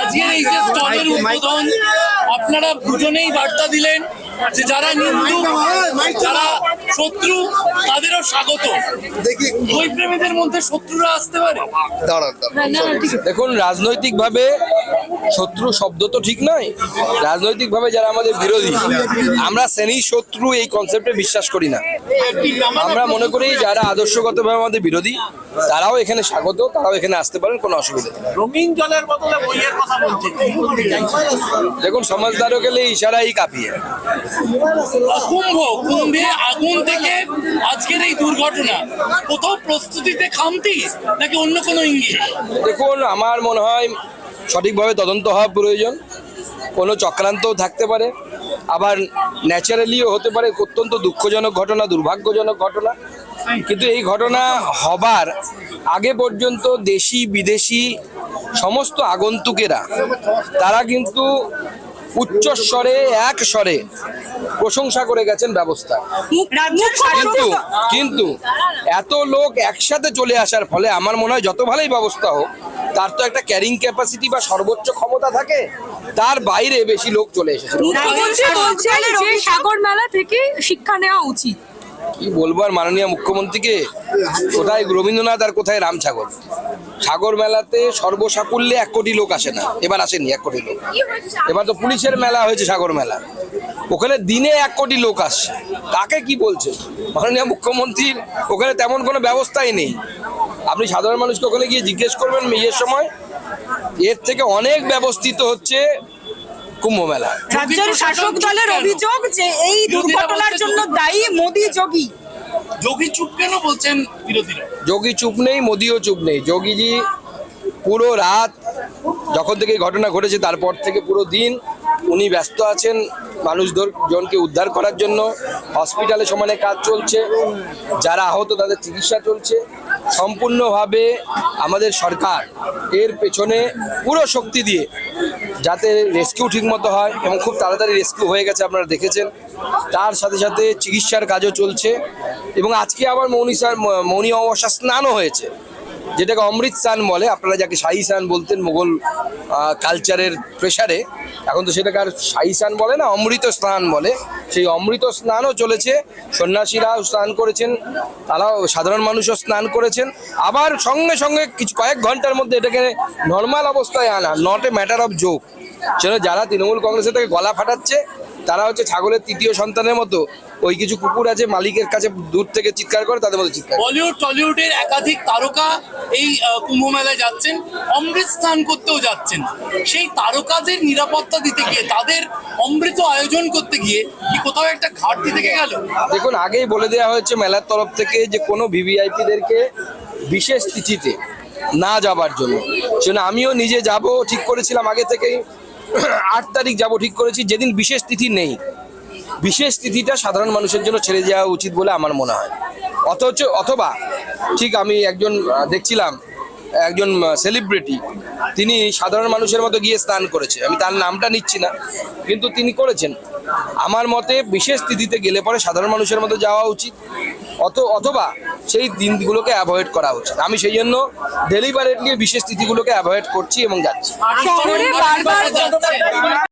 আজকের এই যে স্টলের উদ্বোধন আপনারা দুজনেই বার্তা দিলেন যে যারা নিন্দুক যারা শত্রু তাদেরও স্বাগত। বই প্রেমীদের মধ্যে শত্রুরা আসতে পারে? দেখুন রাজনৈতিকভাবে শত্রু শব্দ তো ঠিক নয়। রাজনৈতিকভাবে যারা আমাদের বিরোধী আমরা শ্রেণি শত্রু এই কনসেপ্টে বিশ্বাস করি না। আমরা মনে করি যারা আদর্শগতভাবে আমাদের বিরোধী তারাও এখানে স্বাগত তারাও এখানে আসতে পারেন কোনো অসুবিধা নেই। রঙিন জলের বদলে বইয়ের কথা বলছেন দেখুন সমাজদারও গেলে ইশারাই কাঁপিয়ে। কুম্ভ কুম্ভে আগুন থেকে আজকের এই দুর্ঘটনা। কোথাও প্রস্তুতিতে খামতি নাকি অন্য কোনো ইঙ্গিত? দেখুন আমার মনে হয় সঠিকভাবে তদন্ত হওয়া প্রয়োজন। কোনো চক্রান্তও থাকতে পারে। আবার ন্যাচারালিও হতে পারে। অত্যন্ত দুঃখজনক ঘটনা দুর্ভাগ্যজনক ঘটনা। কিন্তু এই ঘটনা হবার আগে পর্যন্ত দেশি বিদেশি সমস্ত আগন্তুকেরা তারা কিন্তু উচ্চস্বরে এক স্বরে প্রশংসা করে গেছেন ব্যবস্থা। কিন্তু কিন্তু এত লোক একসাথে চলে আসার ফলে আমার মনে হয় যত ভালোই ব্যবস্থা হোক তার তো একটা ক্যারিং ক্যাপাসিটি বা সর্বোচ্চ ক্ষমতা থাকে তার বাইরে বেশি লোক চলে এসেছে। সাগর মেলা থেকে শিক্ষা নেওয়া উচিত। কি বলব আর মাননীয় মুখ্যমন্ত্রীকে? কোথায় রবীন্দ্রনাথ আর কোথায় রামসাগর? সাগর মেলাতে সর্বসাকুল্যে এক কোটি লোক আসে না। এবার আসেনি এক কোটি লোক। এবার তো পুলিশের মেলা হয়েছে সাগর মেলা। ওখানে দিনে এক কোটি লোক আসছে। তাকে কি বলছে? মাননীয় মুখ্যমন্ত্রীর ওখানে তেমন কোনো ব্যবস্থাই নেই। আপনি সাধারণ মানুষকে ওখানে গিয়ে জিজ্ঞেস করবেন মেয়ের সময়। এর থেকে অনেক ব্যবস্থিত হচ্ছে কুম্ভ মেলা। রাজ্যের শাসক দলের অভিযোগ যে এই দুর্ঘটনার জন্য দায়ী মোদি যোগী। যোগী চুপ কেন বলছেন বিরোধীরা? যোগী চুপ নেই মোদিও চুপ নেই। যোগীজি পুরো রাত যখন থেকে ঘটনা ঘটেছে তারপর থেকে পুরো দিন উনি ব্যস্ত আছেন মানুষদের জনকে উদ্ধার করার জন্য। হসপিটালে সমানে কাজ চলছে যারা আহত তাদের চিকিৎসা চলছে। সম্পূর্ণভাবে আমাদের সরকার এর পেছনে পুরো শক্তি দিয়ে যাতে রেস্কিউ ঠিকমতো হয় এবং খুব তাড়াতাড়ি রেস্কিউ হয়ে গেছে আপনারা দেখেছেন। তার সাথে সাথে চিকিৎসার কাজও চলছে এবং আজকে আবার মৌনী স্যার মৌনী অমাবস্যা স্নানও হয়েছে। যেটাকে অমৃত স্নান বলে, আপনারা যাকে শাহী স্নান বলতেন মোগল কালচারের প্রেসারে এখন তো সেটাকে আর শাহী স্নান বলে না, অমৃত স্নান বলে। সেই অমৃত স্নানও চলেছে, সন্ন্যাসীরাও স্নান করেছেন, তারাও সাধারণ মানুষও স্নান করেছেন। আবার সঙ্গে সঙ্গে কিছু কয়েক ঘণ্টার মধ্যে এটাকে নর্মাল অবস্থায় আনা not a matter of joke সেটা যারা তৃণমূল কংগ্রেসের থেকে গলা ফাটাচ্ছে তারা হচ্ছে ছাগলের তৃতীয় সন্তানের মতো ওই কিছু কুকুর আছে মালিকের কাছে দূর থেকে চিৎকার করে তাদের মধ্যে চিৎকার বলিউড টলিউডের একাধিক তারকা এই কুম্ভ মেলায় যাচ্ছেন অমৃত স্থান করতেও যাচ্ছেন। সেই তারকাদের নিরাপত্তা দিতে গিয়ে তাদের অমৃত আয়োজন করতে গিয়ে কি কোথাও একটা ঘাটতি থেকে গেল? দেখুন আগেই বলে দেওয়া হয়েছে মেলার তরফ থেকে যে কোনো ভিভিআইপিদেরকে বিশেষ তিথিতে না যাবার জন্য। সেজন্য আমিও নিজে যাব ঠিক করেছিলাম আগে থেকেই। আট তারিখ যাব ঠিক করেছি, যেদিন বিশেষ তিথি নেই। বিশেষ তিথিটা সাধারণ মানুষের জন্য ছেড়ে যাওয়া উচিত বলে আমার মনে হয়। অথচ, অথবা, ঠিক আমি একজন দেখছিলাম, একজন সেলিব্রিটি তিনি সাধারণ মানুষের মতো গিয়ে স্নান করেছে। আমি তার নামটা নিচ্ছি না, কিন্তু তিনি করেছেন। আমার মতে বিশেষ তিথিতে গেলে পরে সাধারণ মানুষের মতো যাওয়া উচিত। অত, অথবা সেই দিনগুলোকে অ্যাভয়েড করা উচিত। আমি সেই জন্য ডেলিভারেটলি বিশেষ তিথিগুলোকে অ্যাভয়েড করছি এবং যাচ্ছি।